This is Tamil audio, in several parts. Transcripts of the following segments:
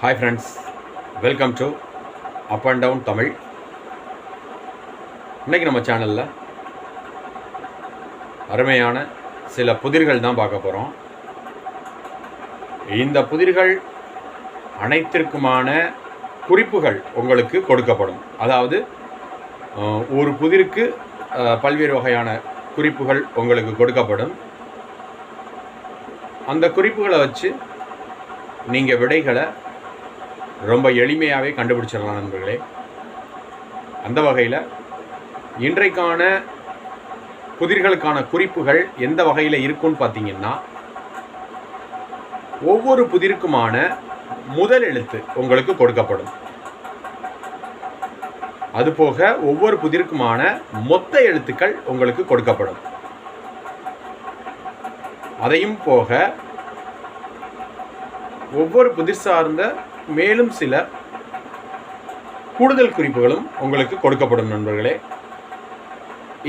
Hi friends welcome to up and down Tamil இன்றைக்கி நம்ம சேனலில் அருமையான சில புதிர்கள் தான் பார்க்க போகிறோம் இந்த புதிர்கள் அனைத்திற்குமான குறிப்புகள் உங்களுக்கு கொடுக்கப்படும். அதாவது ஒரு புதிருக்கு பல்வேறு வகையான குறிப்புகள் உங்களுக்கு கொடுக்கப்படும். அந்த குறிப்புகளை வச்சு நீங்கள் விடைகளை ரொம்ப எளிமையாகவே கண்டுபிடிச்சிடலாம் நண்பர்களே. அந்த வகையில் இன்றைக்கான புதிர்களுக்கான குறிப்புகள் எந்த வகையில் இருக்கும்னு பார்த்தீங்கன்னா ஒவ்வொரு புதிருக்குமான முதல் எழுத்து உங்களுக்கு கொடுக்கப்படும். அதுபோக ஒவ்வொரு புதிருக்குமான மொத்த எழுத்துக்கள் உங்களுக்கு கொடுக்கப்படும். அதையும் போக ஒவ்வொரு புதிர் சார்ந்த மேலும் சில கூடுதல் குறிப்புகளும் உங்களுக்கு கொடுக்கப்படும் நண்பர்களே.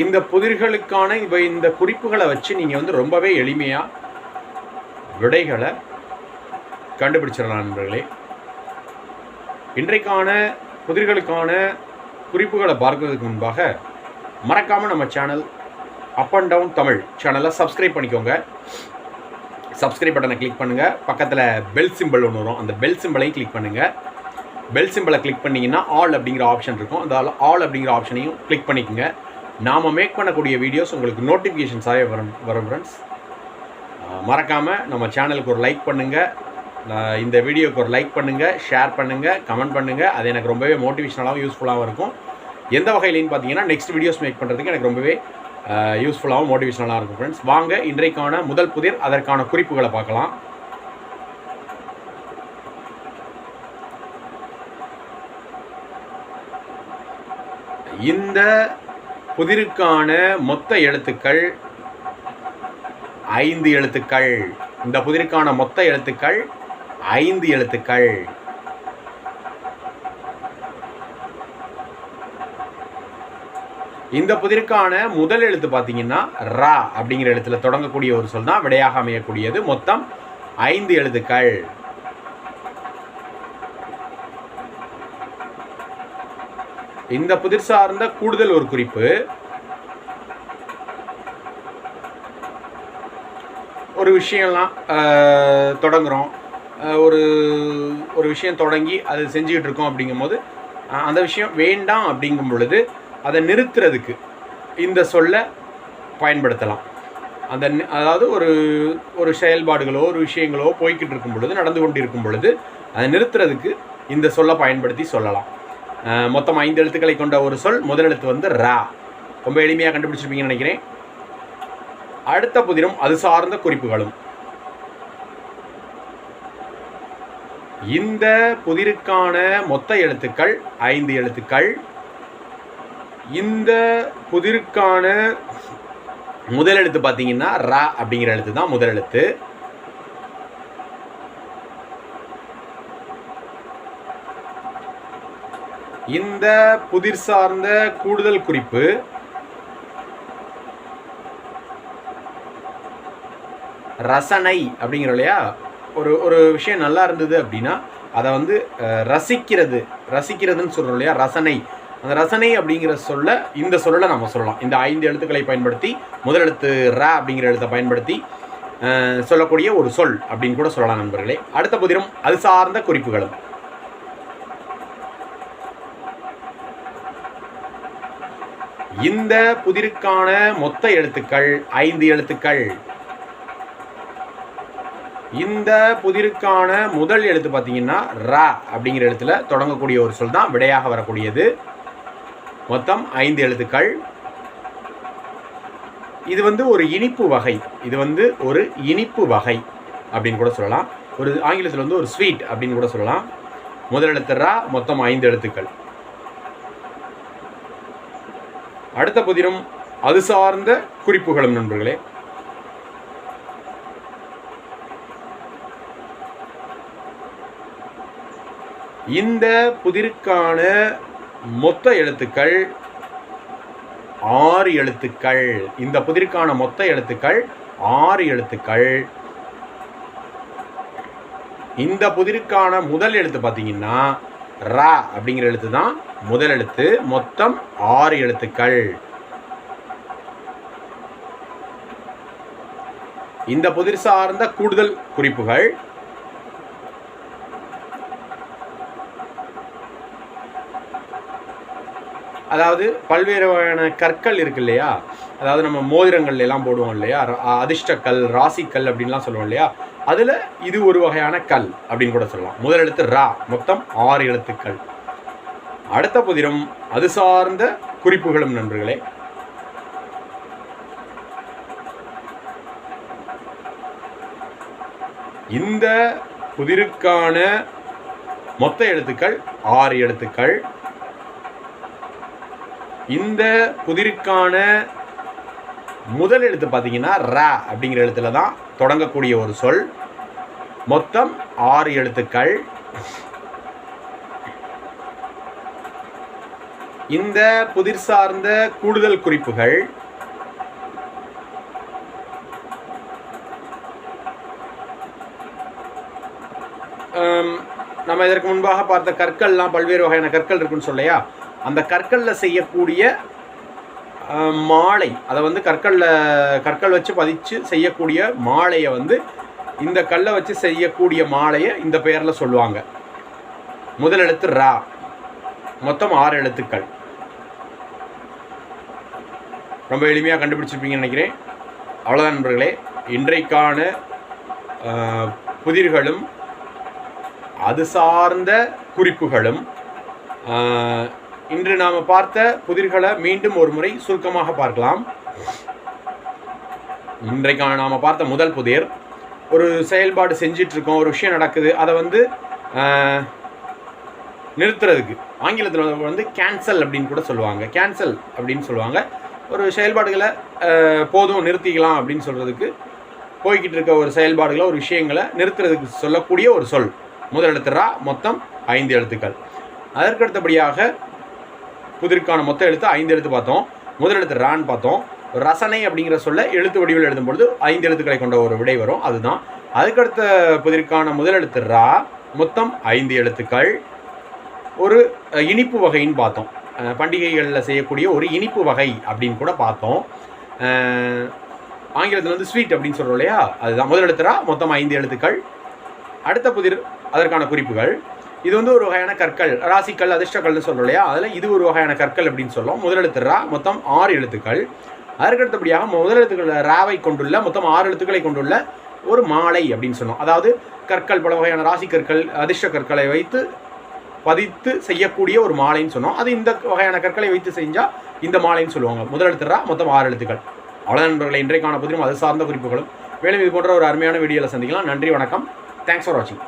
இந்த புதிர்களுக்கான இப்போ இந்த குறிப்புகளை வச்சு நீங்கள் வந்து ரொம்பவே எளிமையாக விடைகளை கண்டுபிடிச்சிடலாம் நண்பர்களே. இன்றைக்கான புதிர்களுக்கான குறிப்புகளை பார்க்கறதுக்கு முன்பாக மறக்காமல் நம்ம channel up and down Tamil சேனலை சப்ஸ்கிரைப் பண்ணிக்கோங்க. சப்ஸ்கிரைப் பட்டனை கிளிக் பண்ணுங்கள் பக்கத்தில் பெல் சிம்பிள் ஒன்று வரும். அந்த பெல் சிம்பிளையும் கிளிக் பண்ணுங்கள் பெல் சிம்பிளை கிளிக் பண்ணிங்கன்னா ஆல் அப்படிங்கிற ஆப்ஷன் இருக்கும். அந்த ஆல் அப்படிங்கிற ஆப்ஷனையும் கிளிக் பண்ணிக்கோங்க. நாம் மேக் பண்ணக்கூடிய வீடியோஸ் உங்களுக்கு நோட்டிஃபிகேஷன்ஸாகவே வரும் வரும் ஃப்ரெண்ட்ஸ் மறக்காமல் நம்ம சேனலுக்கு ஒரு லைக் பண்ணுங்கள் இந்த வீடியோக்கு ஒரு லைக் பண்ணுங்கள் ஷேர் பண்ணுங்கள் கமெண்ட் பண்ணுங்கள் அது எனக்கு ரொம்பவே மோட்டிவேஷனலாகவும் யூஸ்ஃபுல்லாகவும் இருக்கும். எந்த வகையிலேன்னு பார்த்தீங்கன்னா நெக்ஸ்ட் வீடியோஸ் மேக் பண்ணுறதுக்கு எனக்கு ரொம்பவே யூஸ்ஃபுல்லாகவும் மோட்டிவேஷனலாக இருக்கும் ஃப்ரெண்ட்ஸ் வாங்க இன்றைக்கான முதல் புதிர் அதற்கான குறிப்புகளை பார்க்கலாம். இந்த புதிருக்கான மொத்த எழுத்துக்கள் ஐந்து எழுத்துக்கள். இந்த புதிருக்கான மொத்த எழுத்துக்கள் ஐந்து எழுத்துக்கள். இந்த புதிருக்கான முதல் எழுத்து பார்த்தீங்கன்னா ரா அப்படிங்கிற எழுத்துல தொடங்கக்கூடிய ஒரு சொல் தான் விடையாக அமையக்கூடியது. மொத்தம் ஐந்து எழுத்துக்கள். இந்த புதிர் சார்ந்த கூடுதல் ஒரு குறிப்பு. ஒரு விஷயம்லாம் தொடங்குறோம். ஒரு ஒரு விஷயம் தொடங்கி அது செஞ்சுக்கிட்டு இருக்கோம் அப்படிங்கும்போது அந்த விஷயம் வேண்டாம் அப்படிங்கும் பொழுது அதை நிறுத்துறதுக்கு இந்த சொல்லை பயன்படுத்தலாம். அந்த அதாவது ஒரு ஒரு செயல்பாடுகளோ ஒரு விஷயங்களோ போய்கிட்டு இருக்கும் பொழுது நடந்து கொண்டு இருக்கும் பொழுது அதை நிறுத்துறதுக்கு இந்த சொல்லை பயன்படுத்தி சொல்லலாம். மொத்தம் ஐந்து எழுத்துக்களை கொண்ட ஒரு சொல் முதல் எழுத்து வந்து ரா. ரொம்ப எளிமையாக கண்டுபிடிச்சிருப்பீங்கன்னு நினைக்கிறேன். அடுத்த புதிரும் அது சார்ந்த குறிப்புகளும். இந்த புதிருக்கான மொத்த எழுத்துக்கள் ஐந்து எழுத்துக்கள் இந்த புதிருக்கான முதல் எழுத்து பார்த்தீங்கன்னா ரா அப்படிங்கிற எழுத்து தான் முதல் எழுத்து. இந்த புதிர் சார்ந்த கூடுதல் குறிப்பு. ரசனை அப்படிங்கிற இல்லையா? ஒரு ஒரு விஷயம் நல்லா இருந்தது அப்படின்னா அதை வந்து ரசிக்கிறது ரசிக்கிறதுன்னு சொல்கிறோம் இல்லையா? ரசனை. அந்த ரசனை அப்படிங்கிற சொல்ல இந்த சொல்ல நம்ம சொல்லலாம். இந்த ஐந்து எழுத்துக்களை பயன்படுத்தி முதல் எழுத்து ர அப்படிங்கிற எழுத்தை பயன்படுத்தி அஹ், சொல்லக்கூடிய ஒரு சொல் அப்படின்னு கூட சொல்லலாம் நண்பர்களே. அடுத்த புதிரும் அது சார்ந்த குறிப்புகளும். இந்த புதிருக்கான மொத்த எழுத்துக்கள் ஐந்து எழுத்துக்கள். இந்த புதிருக்கான முதல் எழுத்து பார்த்தீங்கன்னா ரா அப்படிங்கிற எழுத்துல தொடங்கக்கூடிய ஒரு சொல் தான் விடையாக வரக்கூடியது. மொத்தம் ஐந்து எழுத்துக்கள். இது வந்து ஒரு இனிப்பு வகை. இது வந்து ஒரு இனிப்பு வகை அப்படின்னு கூட சொல்லலாம். ஒரு ஆங்கிலத்தில் வந்து ஒரு ஸ்வீட் அப்படின்னு கூட சொல்லலாம். முதல் எழுத்து ரா மொத்தம் ஐந்து எழுத்துக்கள். அடுத்த புதிரும் அது சார்ந்த குறிப்புகளும் நண்பர்களே. இந்த புதிருக்கான மொத்த எழுத்துக்கள் ஆறு எழுத்துக்கள். இந்த புதிருக்கான மொத்த எழுத்துக்கள் ஆறு எழுத்துக்கள். இந்த புதிருக்கான முதல் எழுத்து பார்த்தீங்கன்னா ரா அப்படிங்கிற எழுத்து தான் முதல் எழுத்து. மொத்தம் ஆறு எழுத்துக்கள். இந்த புதிர் சார்ந்த கூடுதல் குறிப்புகள் அதாவது பல்வேறு வகையான கற்கள் இருக்கு இல்லையா? அதாவது நம்ம மோதிரங்கள் எல்லாம் போடுவோம் இல்லையா? அதிர்ஷ்டக்கல் ராசிக்கல் அப்படின்லாம் சொல்லுவோம் இல்லையா? அதில் இது ஒரு வகையான கல் அப்படின்னு கூட சொல்லலாம். முதல் எழுத்து ரா மொத்தம் ஆறு எழுத்துக்கள். அடுத்த புதிரும் அது சார்ந்த குறிப்புகளும் நண்பர்களே. இந்த புதிருக்கான மொத்த எழுத்துக்கள் ஆறு எழுத்துக்கள். இந்த புதிருக்கான முதல் எழுத்து பார்த்தீங்கன்னா ரா அப்படிங்கிற எழுத்துல தான் தொடங்கக்கூடிய ஒரு சொல். மொத்தம் ஆறு எழுத்துக்கள். இந்த புதிர் சார்ந்த கூடுதல் குறிப்புகள். நம்ம இதற்கு முன்பாக பார்த்த கற்கள்லாம் பல்வேறு வகையான கற்கள் இருக்குன்னு சொல்லையா? அந்த கற்களில் செய்யக்கூடிய மாலை அதை வந்து கற்களில் கற்கள் வச்சு பதிச்சு செய்யக்கூடிய மாலையை வந்து இந்த கல்லை வச்சு செய்யக்கூடிய மாலையை இந்த பெயரில் சொல்லுவாங்க. முதல் எழுத்து ரா. மொத்தம் ஆறு எழுத்துக்கள். ரொம்ப எளிமையாக கண்டுபிடிச்சிருப்பீங்கன்னு நினைக்கிறேன். அவ்வளோதான் நண்பர்களே. இன்றைக்கான புதிர்களும் அது சார்ந்த குறிப்புகளும் இன்று நாம் பார்த்த புதிர்களை மீண்டும் ஒரு முறை சுருக்கமாக பார்க்கலாம். இன்றைக்கான நாம் பார்த்த முதல் புதிர் ஒரு செயல்பாடு செஞ்சிட்ருக்கோம் ஒரு விஷயம் நடக்குது அதை வந்து நிறுத்துறதுக்கு. ஆங்கிலத்தில் வந்து கேன்சல் அப்படின்னு கூட சொல்லுவாங்க. கேன்சல் அப்படின்னு சொல்லுவாங்க. ஒரு செயல்பாடுகளை போதும் நிறுத்திக்கலாம் அப்படின்னு சொல்கிறதுக்கு போய்கிட்டு இருக்க ஒரு செயல்பாடுகளை ஒரு விஷயங்களை நிறுத்துறதுக்கு சொல்லக்கூடிய ஒரு சொல். முதல் எழுத்து ரா மொத்தம் ஐந்து எழுத்துக்கள். அதற்கு அடுத்தபடியாக புதிர்க்கான மொத்த எழுத்து ஐந்து எழுத்து பார்த்தோம். முதல் எழுத்து ரான்னு பார்த்தோம். ரசனை அப்படிங்கிற சொல்ல எழுத்து வடிவில் எழுதும் பொழுது ஐந்து எழுத்துக்களை கொண்ட ஒரு விடை வரும். அதுதான். அதுக்கடுத்த புதிர்க்கான முதல் எழுத்து ரா. மொத்தம் ஐந்து எழுத்துக்கள். ஒரு இனிப்பு வகைன்னு பார்த்தோம். பண்டிகைகளில் செய்யக்கூடிய ஒரு இனிப்பு வகை அப்படின்னு கூட பார்த்தோம். ஆங்கிலத்தில் வந்து ஸ்வீட் அப்படின்னு சொல்கிறோம் இல்லையா? அதுதான். முதல் எழுத்துரா மொத்தம் ஐந்து எழுத்துக்கள். அடுத்த புதிர் அதற்கான குறிப்புகள். இது வந்து ஒரு வகையான கற்கள் ராசிக்கல் அதிர்ஷ்டக்கல்னு சொல்கிறோம் இல்லையா? அதில் இது ஒரு வகையான கற்கள் அப்படின்னு சொல்லும் முதலெழுத்து ரா மொத்தம் ஆறு எழுத்துக்கள். அதற்கு அடுத்தபடியாக ராவை கொண்டுள்ள மொத்தம் ஆறு எழுத்துக்களை கொண்டுள்ள ஒரு மாலை அப்படின்னு சொன்னோம் அதாவது கற்கள் பல வகையான ராசி கற்கள் அதிர்ஷ்ட கற்களை வைத்து பதித்து செய்யக்கூடிய ஒரு மாலைன்னு சொன்னோம். அது இந்த வகையான கற்களை வைத்து செஞ்சால் இந்த மாலைன்னு சொல்லுவாங்க. முதலெழுத்துறா மொத்தம் ஆறு எழுத்துக்கள். அவ்வளோ நண்பர்களை இன்றைக்கான பதிலும் அது சார்ந்த குறிப்புகளும். மேலும் இது போன்ற ஒரு அருமையான வீடியோவில் சந்திக்கலாம். நன்றி வணக்கம். தேங்க்ஸ் ஃபார் வாட்சிங்